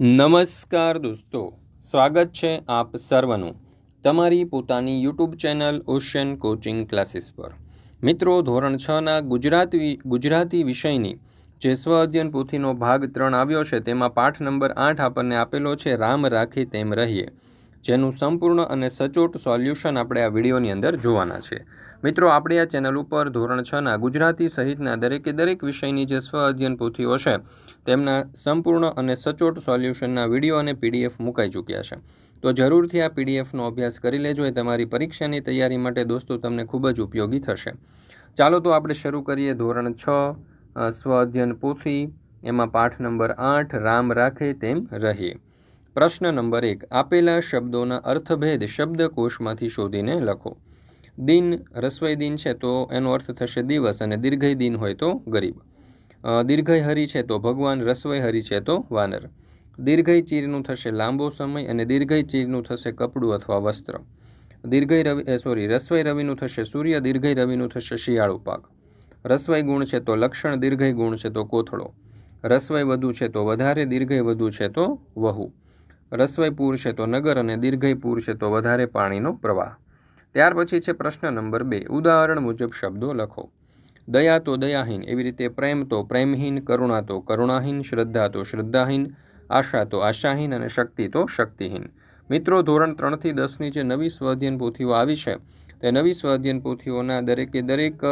નમસ્કાર દોસ્તો, સ્વાગત છે આપ સર્વનું તમારી પોતાની YouTube channel Ocean coaching classes પર. મિત્રો, ધોરણ છના ગુજરાતી ગુજરાતી વિષયની જે સ્વ અધ્યયન પોથીનો ભાગ ત્રણ આવ્યો છે, તેમાં પાઠ નંબર આઠ આપણને આપેલો છે, રામ રાખે તેમ રહીએ. જેનું સંપૂર્ણ અને સચોટ સોલ્યુશન આપણે આ વિડીયોની અંદર જોવાના છે. મિત્રો, આપણી આ ચેનલ ઉપર ધોરણ છના ગુજરાતી સહિતના દરેકે દરેક વિષયની જે સ્વ અધ્યયન પોથીઓ છે, તેમના સંપૂર્ણ અને સચોટ સોલ્યુશનના વીડિયો અને પીડીએફ મુકાઈ ચૂક્યા છે. તો જરૂરથી આ પીડીએફનો અભ્યાસ કરી લેજો, એ તમારી પરીક્ષાની તૈયારી માટે દોસ્તો તમને ખૂબ જ ઉપયોગી થશે. ચાલો તો આપણે શરૂ કરીએ ધોરણ છ સ્વ અધ્યયન પોથી. એમાં પાઠ નંબર આઠ, રામ રાખે તેમ રહીએ. પ્રશ્ન નંબર એક, આપેલા શબ્દોના અર્થભેદ શબ્દકોશમાંથી શોધીને લખો. દિન રસવાઈ દિન છે તો એનો અર્થ થશે દિવસ અને દીર્ઘય દિન હોય તો ગરીબ. દીર્ઘય હરી છે તો ભગવાન રસવાઈ હરી છે તો વાનર. દીર્ઘય ચીરનું થશે લાંબો સમય અને દીર્ઘય ચીરનું થશે કપડું અથવા વસ્ત્ર. દીર્ઘય રવિ સોરી રસવાઈ રવિનું થશે સૂર્ય દીર્ઘય રવિનું થશે શિયાળુ પાક. રસવાઈ ગુણ છે તો લક્ષણ દીર્ઘય ગુણ છે તો કોથળો. રસવાઈ વધુ છે તો વધારે દીર્ઘય વધુ છે તો વહુ. રસવઈ પૂર છે તો નગર અને દીર્ઘય પૂર છે તો વધારે પાણીનો પ્રવાહ. ત્યાર પછી છે પ્રશ્ન નંબર બે. ઉદાહરણ મુજબ શબ્દો લખો. દયા તો દયાહીન, એવી રીતે પ્રેમ તો પ્રેમહીન, કરુણા તો કરુણાહીન, શ્રદ્ધા તો શ્રદ્ધાહીન, આશા તો આશાહીન અને શક્તિ તો શક્તિહીન. મિત્રો, ધોરણ ત્રણથી દસની જે નવી સ્વાધ્યન પોથીઓ આવી છે, તે નવી સ્વાધ્યન પોથીઓના દરેકે દરેક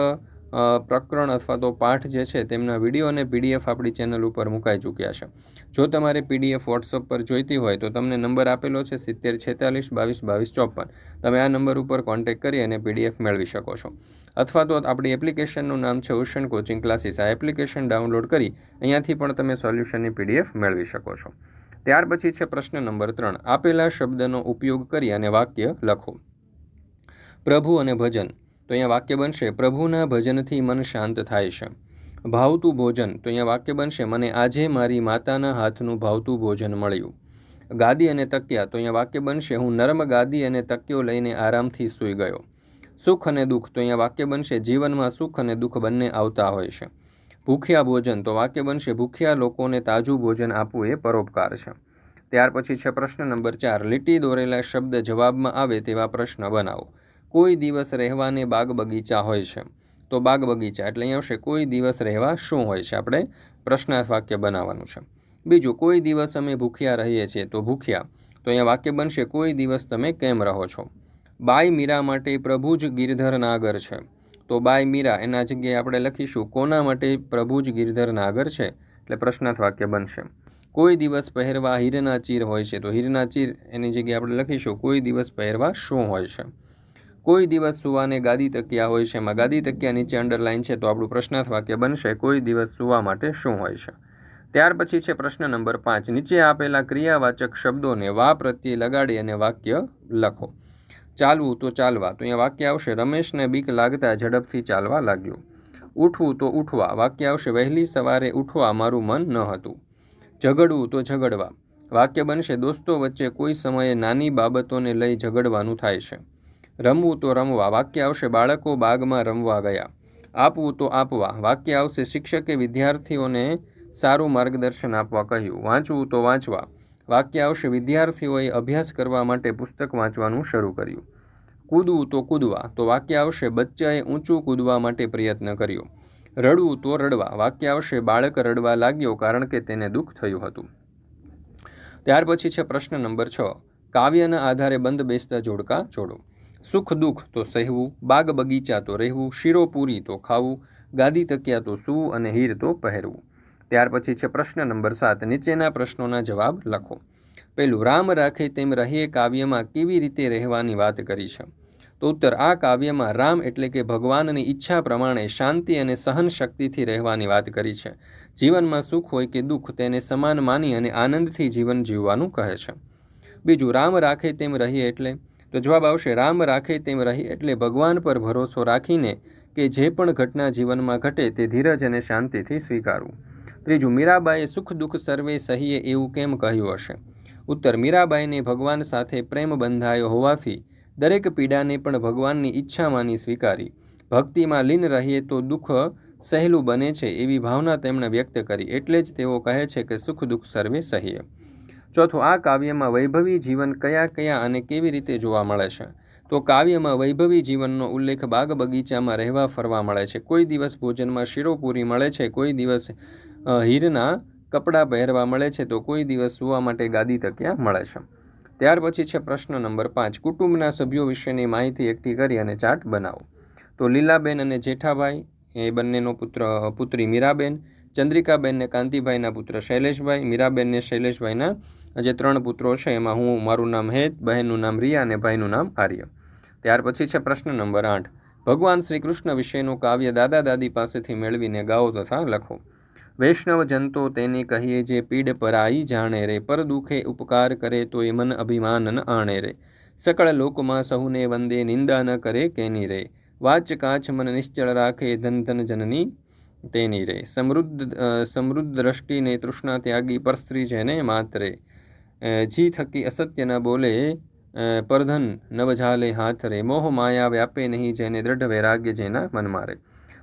પ્રકરણ અથવા તો પાઠ જે છે તેમના વીડિયો અને પીડીએફ આપણી ચેનલ ઉપર મુકાઈ ચૂક્યા છે. જો તમારે પીડીએફ વોટ્સઅપ પર જોઈતી હોય તો તમને નંબર આપેલો છે સિત્તેર છેતાલીસ બાવીસ બાવીસ ચોપન. તમે આ નંબર ઉપર કોન્ટેક્ટ કરી અને પીડીએફ મેળવી શકો છો. અથવા તો આપણી એપ્લિકેશનનું નામ છે ઓશન કોચિંગ ક્લાસીસ આ એપ્લિકેશન ડાઉનલોડ કરી અહીંયાથી પણ તમે સોલ્યુશનની પીડીએફ મેળવી શકો છો. ત્યાર પછી છે પ્રશ્ન નંબર ત્રણ. આપેલા શબ્દનો ઉપયોગ કરી અને વાક્ય લખો. પ્રભુ અને ભજન. તો અહીંયા વાક્ય બનશે, પ્રભુના ભજનથી મન શાંત થાય છે. ભાવતું ભોજન. તો અહીંયા વાક્ય બનશે, મને આજે મારી માતાના હાથનું ભાવતું ભોજન મળ્યું. ગાદી અને તકિયા. તો અહીંયા વાક્ય બનશે, હું નરમ ગાદી અને તકિયો લઈને આરામથી સૂઈ ગયો. સુખ અને દુઃખ. તો અહીંયા વાક્ય બનશે, જીવનમાં સુખ અને દુઃખ બંને આવતા હોય છે. ભૂખ્યા ભોજન. તો વાક્ય બનશે, ભૂખ્યા લોકોને તાજું ભોજન આપવું એ પરોપકાર છે. ત્યાર પછી છે પ્રશ્ન નંબર ચાર, લીટી દોરેલા શબ્દ જવાબમાં આવે તેવા પ્રશ્ન બનાવો. કોઈ દિવસ રહેવાને બાગ બગીચા હોય છે. તો બાગ બગીચા એટલે અહીંયા આવશે કોઈ દિવસ રહેવા શું હોય છે? આપણે પ્રશ્નાર્થ વાક્ય બનાવવાનું છે. બીજું, કોઈ દિવસ અમે ભૂખ્યા રહીએ છીએ તો ભૂખ્યા. તો અહીંયા વાક્ય બનશે, કોઈ દિવસ તમે કેમ રહો છો? બાય મીરા માટે પ્રભુ જ ગિરધર નાગર છે. તો બાય મીરા, એના જગ્યાએ આપણે લખીશું, કોના માટે પ્રભુ જ ગિરધર નાગર છે? એટલે પ્રશ્નાર્થ વાક્ય બનશે. કોઈ દિવસ પહેરવા હીરના ચીર હોય છે તો હીરના ચીર, એની જગ્યાએ આપણે લખીશું, કોઈ દિવસ પહેરવા શું હોય છે? કોઈ દિવસ સુવાને ગાદી તકિયા હોય છે? એમાં ગાદી તકિયા નીચે અંડરલાઇન છે તો આપણું પ્રશ્નાર્થ વાક્ય બનશે, કોઈ દિવસ સુવા માટે શું હોય છે? ત્યાર પછી છે પ્રશ્ન નંબર પાંચ. નીચે આપેલા ક્રિયાવાચક શબ્દોને વા પ્રત્યે લગાડી અને વાક્ય લખો. ચાલવું તો ચાલવા. તો અહીંયા વાક્ય આવશે, રમેશને બીક લાગતા ઝડપથી ચાલવા લાગ્યું. ઉઠવું તો ઉઠવા. વાક્ય આવશે, વહેલી સવારે ઉઠવા મારું મન ન હતું. ઝઘડવું તો ઝઘડવા. વાક્ય બનશે, દોસ્તો વચ્ચે કોઈ સમયે નાની બાબતોને લઈ ઝઘડવાનું થાય છે. રમવું તો રમવા, વાક્ય આવશે બાળકો બાગમાં રમવા ગયા. આપવું તો આપવા, વાક્ય આવશે શિક્ષકે વિદ્યાર્થીઓને સારું માર્ગદર્શન આપવા કહ્યું. વાંચવું તો વાંચવા, વાક્ય આવશે વિદ્યાર્થીઓએ અભ્યાસ કરવા માટે પુસ્તક વાંચવાનું શરૂ કર્યું. કૂદવું તો કૂદવા, તો વાક્ય આવશે બચ્ચાએ ઊંચું કૂદવા માટે પ્રયત્ન કર્યો. રડવું તો રડવા, વાક્ય આવશે બાળક રડવા લાગ્યો કારણ કે તેને દુઃખ થયું હતું. ત્યાર પછી છે પ્રશ્ન નંબર છ. કાવ્યના આધારે બંધ બેસતા જોડકા જોડો. સુખ દુઃખ તો સહેવું, બાગ બગીચા તો રહેવું, શીરો પૂરી તો ખાવું, ગાદી તકિયા તો સૂવું અને હીર તો પહેરવું. ત્યાર પછી છે પ્રશ્ન નંબર સાત, નીચેના પ્રશ્નોના જવાબ લખો. પેલું રામ રાખે તેમ રહીએ કાવ્યમાં કેવી રીતે રહેવાની વાત કરી છે? તો ઉત્તર, આ કાવ્યમાં રામ એટલે કે ભગવાનની ઈચ્છા પ્રમાણે શાંતિ અને સહન શક્તિથી રહેવાની વાત કરી છે. જીવનમાં સુખ હોય કે દુઃખ, તેને સમાન માની અને આનંદથી જીવન જીવવાનું કહે છે. બીજું, રામ રાખે તેમ રહીએ એટલે તો જવાબ આવશે, રામ રાખે તેમ રહી એટલે ભગવાન પર ભરોસો રાખીને કે જે પણ ઘટના જીવનમાં ઘટે તે ધીરજ અને શાંતિથી સ્વીકારવું ત્રીજું, મીરાબાઈએ સુખ દુઃખ સર્વે સહીએ એવું કેમ કહ્યું હશે? ઉત્તર, મીરાબાઈને ભગવાન સાથે પ્રેમ બંધાયો હોવાથી દરેક પીડાને પણ ભગવાનની ઈચ્છા માની સ્વીકારી. ભક્તિમાં લીન રહીએ તો દુઃખ સહેલું બને છે એવી ભાવના તેમણે વ્યક્ત કરી. એટલે જ તેઓ કહે છે કે સુખ દુઃખ સર્વે સહીએ. ચોથું, આ કાવ્યમાં વૈભવી જીવન કયા કયા અને કેવી રીતે જોવા મળે છે? તો કાવ્યમાં વૈભવી જીવનનો ઉલ્લેખ બાગ બગીચામાં રહેવા ફરવા મળે છે. કોઈ દિવસ ભોજનમાં શિરોપૂરી મળે છે, કોઈ દિવસ હીરના કપડાં પહેરવા મળે છે, તો કોઈ દિવસ સૂવા માટે ગાદી તકિયા મળે છે. ત્યાર પછી છે પ્રશ્ન નંબર પાંચ. કુટુંબના સભ્યો વિશેની માહિતી એકઠી કરી અને ચાર્ટ બનાવો. તો લીલાબેન અને જેઠાભાઈ, એ બંનેનો પુત્ર, પુત્રી મીરાબેન, ચંદ્રિકાબેન ને કાંતિભાઈના પુત્ર શૈલેષભાઈ, મીરાબેન ને શૈલેષભાઈના જે ત્રણ પુત્રો છે, એમાં હું, મારું નામ હેત, બહેનનું નામ રિયા અને ભાઈનું નામ આર્ય. ત્યાર પછી છે પ્રશ્ન નંબર આઠ. ભગવાન શ્રી કૃષ્ણ વિશેનું કાવ્ય દાદા દાદી પાસેથી મેળવીને ગાઓ તથા લખો. વૈષ્ણવ જંતો તેને કહીએ જે પીડ પરાઈ જાણે રે, પર દુઃખે ઉપકાર કરે તો એ મન અભિમાન આણે રે. સકળ લોકમાં સહુને વંદે નિંદા ન કરે કેની રે. વાચ કાચ મન નિશ્ચળ રાખે ધન ધન જનની તેની રે. સમૃદ્ધ સમૃદ્ધ દ્રષ્ટિને તૃષ્ણા ત્યાગી પર સ્ત્રી જેને માત્રે જી થકી અસત્ય ન બોલે. પરધન નવઝાલે હાથ રે. મોહ માયા વ્યાપે નહીં જેને દ્રઢ વૈરાગ્ય જેના મનમાં રે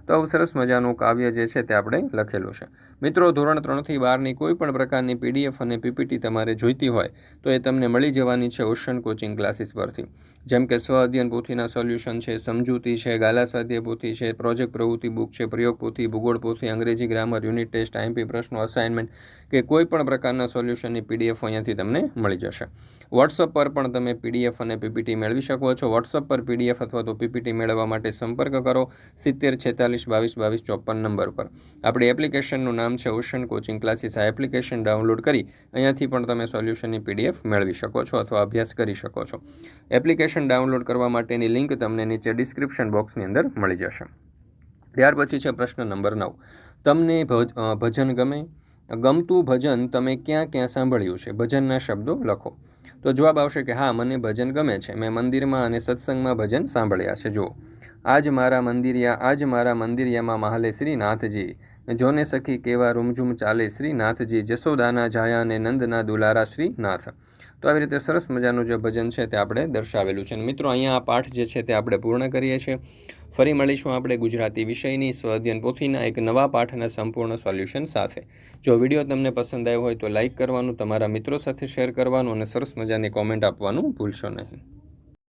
તો આવું સરસ મજાનું કાવ્ય જે છે તે આપણે લખેલું છે. મિત્રો, ધોરણ ત્રણથી બારની કોઈ પણ પ્રકારની પીડીએફ અને પીપીટી તમારે જોઈતી હોય, તો એ તમને મળી જવાની છે ઓશન કોચિંગ ક્લાસીસ પરથી. જેમ કે સ્વ અધ્યયન પોથીના સોલ્યુશન છે, સમજૂતી છે, ગાલા સ્વાધ્યાય પોથી છે પ્રોજેક્ટ પ્રવૃત્તિ બુક છે, પ્રયોગ પોથી, ભૂગોળ પોથી, અંગ્રેજી ગ્રામર યુનિટ ટેસ્ટ આઈએમપી પ્રશ્નો અસાઇનમેન્ટ કે કોઈ પણ પ્રકારના સોલ્યુશનની પીડીએફ અહીંયાથી તમને મળી જશે. વોટ્સઅપ પર પણ તમે પીડીએફ અને પીપીટી મેળવી શકો છો. વોટ્સઅપ પર પીડીએફ અથવા તો પીપીટી મેળવવા માટે સંપર્ક કરો. સિત્તેર છેતાલીસ બાવીસ બાવીસ ચોપન નંબર પર. આપણી એપ્લિકેશનનું નામ છે ઓશન કોચિંગ ક્લાસીસ. આ એપ્લિકેશન ડાઉનલોડ કરી અહીંયાથી પણ તમે સોલ્યુશનની પીડીએફ મેળવી શકો છો અથવા અભ્યાસ કરી શકો છો. એપ્લિકેશન ડાઉનલોડ કરવા માટેની લિંક તમને નીચે ડિસ્ક્રિપ્શન બોક્સની અંદર મળી જશે. ત્યાર પછી છે પ્રશ્ન નંબર નવ. તમને ભજ ભજન ગમે? ગમતું ભજન તમે ક્યાં ક્યાં સાંભળ્યું છે? ભજનના શબ્દો લખો. તો જવાબ આવશે કે હા, મને ભજન ગમે છે. મેં મંદિરમાં અને સત્સંગમાં ભજન સાંભળ્યા છે. જુઓ. આજ મારા મંદિરિયા, આજ મારા મંદિરિયામાં મહાલે શ્રીનાથજી જોને સખી કેવા રૂમઝુમ ચાલે શ્રીનાથજી જસોદાના જાયા અને નંદના દુલારા શ્રીનાથ તો આવી રીતે સરસ મજાનું જે ભજન છે તે આપણે દર્શાવેલું છે. અને મિત્રો, અહીંયા આ પાઠ જે છે તે આપણે પૂર્ણ કરીએ છીએ. ફરી મળીશું આપણે ગુજરાતી વિષયની સ્વઅધ્યયન પોથીના એક નવા પાઠના સંપૂર્ણ સોલ્યુશન સાથે. જો વીડિયો તમને પસંદ આવ્યો હોય તો લાઇક કરવાનું, તમારા મિત્રો સાથે શેર કરવાનું અને સરસ મજાની કોમેન્ટ આપવાનું ભૂલશો નહીં.